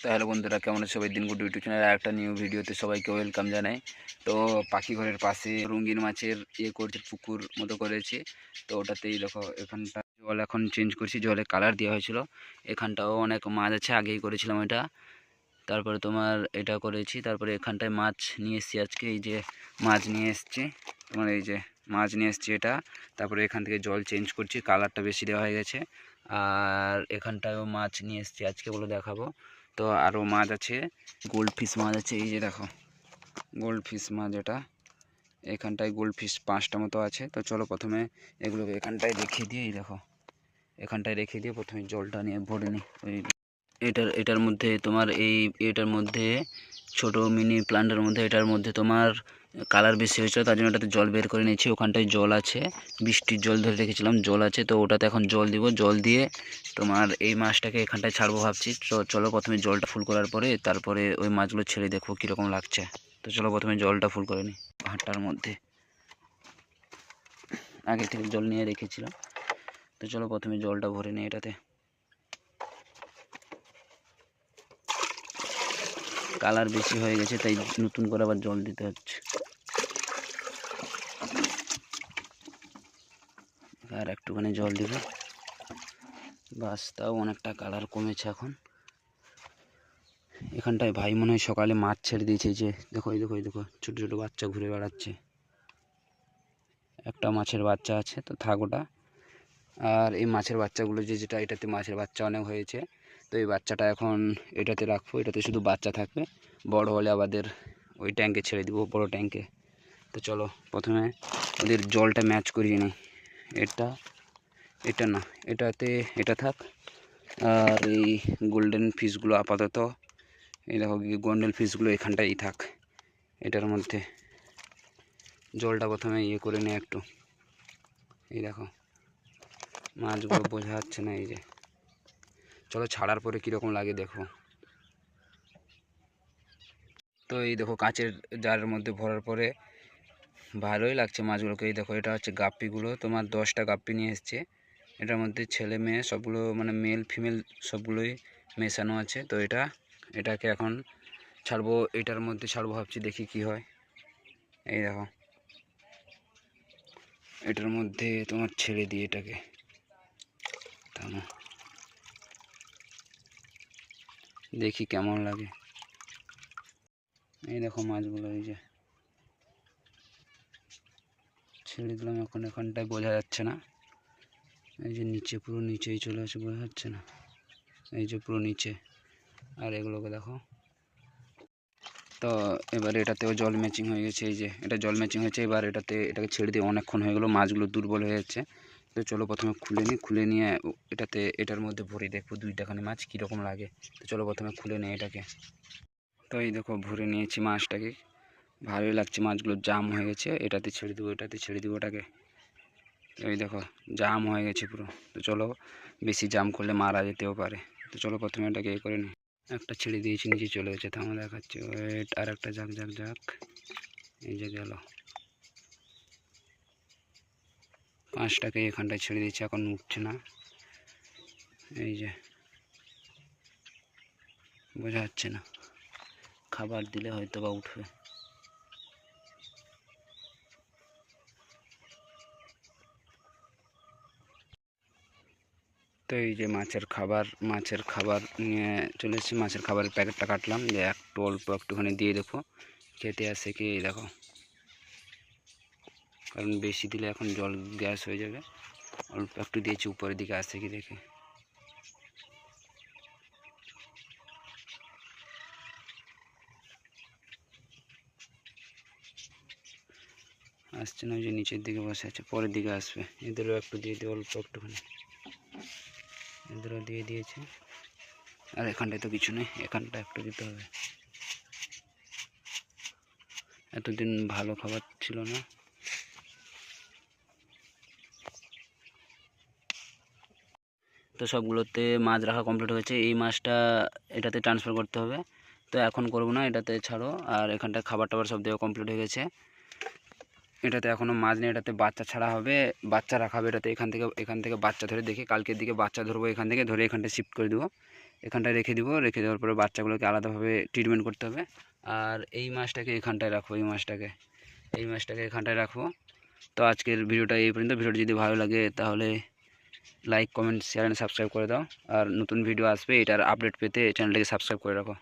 তো হ্যালো বন্ধুরা, কেমন আছে সবাই? দিন গুড ইউটিউব চ্যানেল একটা নিউ ভিডিওতে সবাইকে ওয়েলকাম জানাই। তো পাখি ঘরের পাশে রঙিন মাছের ইয়ে করছে, পুকুর মতো করেছে। তো ওটাতেই দেখো, এখানটা জল এখন চেঞ্জ করছি, জলে কালার দেওয়া হয়েছিল। এখানটাও অনেক মাছ আছে, আগেই করেছিলাম এটা। তারপরে তোমার এটা করেছি, তারপরে এখানটায় মাছ নিয়ে এসেছি আজকে, এই যে মাছ নিয়ে এসছি। তোমার এই যে মাছ নিয়ে এসছি এটা। তারপরে এখান থেকে জল চেঞ্জ করছি কালারটা বেশি দেওয়া হয়ে গেছে। আর এখানটায়ও মাছ নিয়ে এসছি, আজকে বলে দেখাবো। তো আরও মাছ আছে গোল্ড ফিশ মাছ আছে, এই যে দেখো গোল্ড ফিশ মাছ এটা। এখানটায় গোল্ড ফিশ পাঁচটা মতো আছে, তো চলো প্রথমে এগুলোকে এখানটায় রেখে দিয়ে, এই দেখো, এখানটায় রেখে দিয়ে প্রথমে জলটা নিয়ে ভরে নিই। এটার এটার মধ্যে তোমার এই, এটার মধ্যে ছোট মিনি প্লান্টের মধ্যে, এটার মধ্যে তোমার কালার বেশি হয়েছিল, তার জন্য এটাতে জল বের করে নিয়েছি। ওখানটায় জল আছে, বৃষ্টির জল ধরে রেখেছিলাম, জল আছে, তো ওটাতে এখন জল দিব। জল দিয়ে তোমার এই মাছটাকে এখানটায় ছাড়বো ভাবছি। তো চলো প্রথমে জলটা ফুল করার পরে, তারপরে ওই মাছগুলো ছেড়ে দেখব কীরকম লাগছে। তো চলো প্রথমে জলটা ফুল করে নিই ভাতটার মধ্যে। আগে থেকে জল নিয়ে রেখেছিলাম। তো চলো প্রথমে জলটা ভরে নিই এটাতে। কালার বেশি হয়ে গেছে, তাই নতুন করে আবার জল দিতে হচ্ছে। আর একটুখানি জল দিব। বাস, তাও অনেকটা কালার কমেছে এখন। এখানটায় ভাই মনে হয় সকালে মাছ ছেড়ে দিয়েছে যে, দেখো, এই দেখো এই দেখো, ছোটো ছোটো বাচ্চা ঘুরে বেড়াচ্ছে। একটা মাছের বাচ্চা আছে, তো থাক ওটা আর এই মাছের বাচ্চাগুলো যে যেটা, এটাতে মাছের বাচ্চা অনেক হয়েছে। তো এই বাচ্চাটা এখন এটাতে রাখব, এটাতে শুধু বাচ্চা থাকবে। বড় হলে আমাদের ওই ট্যাঙ্কে ছেড়ে দিব, বড় ট্যাঙ্কে তো চলো, প্রথমে ওদের জলটা ম্যাচ করিয়ে নিই। এটা এটা না, এটাতে, এটা থাক। আর এই গোল্ডেন ফিশগুলো আপাতত, এই দেখো গোল্ডেন ফিশগুলো এখানটাই থাক। এটার মধ্যে। জলটা প্রথমে ইয়ে করে নিই একটু। এই দেখো, মাছগুলো বোঝা যাচ্ছে না এই যে। চলো ছাড়ার পরে কীরকম লাগে দেখো। তো এই দেখো কাঁচের জারের মধ্যে ভরার পরে ভালোই লাগছে মাছগুলোকে। এই দেখো, এটা হচ্ছে গাপ্পিগুলো। তোমার দশটা গাপ্পি নিয়ে এসছে। এটার মধ্যে ছেলে মেয়ে সবগুলো মানে মেল ফিমেল সবগুলোই মেশানো আছে। তো এটা, এটাকে এখন ছাড়বো, এটার মধ্যে ছাড়বো ভাবছি, দেখি কি হয়। এই দেখো, এটার মধ্যে তোমার ছেড়ে দিই এটাকে। থামো। দেখি কেমন লাগে। এই দেখো মাছগুলো, এই যে। ছেড়ে দিলাম এখন, এখানটায় বোঝা যাচ্ছে না। এই যে নিচে, পুরো নিচেই চলে আসে, বোঝা যাচ্ছে না। এই যে পুরো নিচে। আর এগুলোকে দেখো। তো এবার এটাতেও জল ম্যাচিং হয়ে গেছে, এই যে। এটা জল ম্যাচিং হয়েছে, এবার এটাতে, এটাকে ছেড়ে দিয়ে অনেকক্ষণ হয়ে গেলো, মাছগুলো দুর্বল হয়ে যাচ্ছে। তো চলো প্রথমে খুলে নিই, খুলে নিয়ে এটাতে, এটার মধ্যে ভরে দেখব দুইটাখানি মাছ কীরকম লাগে। তো চলো প্রথমে খুলে নিই এটাকে। তো এই দেখো, ভরে নিয়েছি মাছটাকে। ভালোই লাগছে মাছগুলো, জাম হয়ে গেছে। এটাতে ছেড়ে দেবো, এটাতে ছেড়ে দেবো ওটাকে। তো এই দেখো, জাম হয়ে গেছে পুরো। তো চলো, বেশি জাম করলে মারা যেতেও পারে। তো চলো প্রথমে এটাকে এ করে নিই। একটা ছেড়ে দিয়েছি, নিচে চলে গেছে, থামা দেখাচ্ছে। ওয়েট আর একটা যাক যাক যাক। এই যে গেল। পাঁচটাকে এখানটায় ছেড়ে দিয়েছি, এখন উঠছে না। এই যে, বোঝা যাচ্ছে না। খাবার দিলে হয়তো বা উঠবে। তো এই যে মাছের খাবার মাছের খাবার নিয়ে চলে এসেছি। মাছের খাবারের প্যাকেটটা কাটলাম। যে একটু অল্প একটুখানি দিয়ে দেখো, খেতে আসে কি দেখো। কারণ বেশি দিলে এখন জল গ্যাস হয়ে যাবে। অল্প একটু দিয়েছি, উপরের দিকে আসে কি দেখে। আসছে না, ওই যে নিচের দিকে বসে আছে, পরের দিকে আসবে। এদেরও একটু দিয়ে দিই, অল্প একটুখানি। এদেরও দিয়ে দিয়েছে। আর এখানটায় তো কিছু নেই, এখানটা একটু দিতে হবে। এতদিন ভালো খাবার ছিল না। তো সবগুলোতে মাছ রাখা কমপ্লিট হয়েছে। এই মাছটা এটাতে ট্রান্সফার করতে হবে। তো এখন করব না, এটাতে ছাড়ো। আর এখানটায় খাবার টাবার সব দেওয়া কমপ্লিট হয়ে গেছে। এটাতে এখনও মাছ নেই, এটাতে বাচ্চা ছাড়া হবে। বাচ্চা রাখা হবে, এটাতে এখান থেকে এখান থেকে বাচ্চা ধরে দেখি কালকের দিকে বাচ্চা ধরবো এখান থেকে, ধরে এখানটা শিফট করে দেবো। এখানটায় রেখে দিব, রেখে দেওয়ার পরে বাচ্চাগুলোকে আলাদাভাবে ট্রিটমেন্ট করতে হবে। আর এই মাছটাকে এখানটায় রাখব, এই মাছটাকে। এই মাছটাকে এখানটায় রাখব। তো আজকের ভিডিওটা এই পর্যন্ত। ভিডিওটা যদি ভালো লাগে তাহলে like comment share and subscribe করে দাও আর নতুন ভিডিও আসবে এটার আপডেট পেতে চ্যানেলটাকে সাবস্ক্রাইব করে রাখো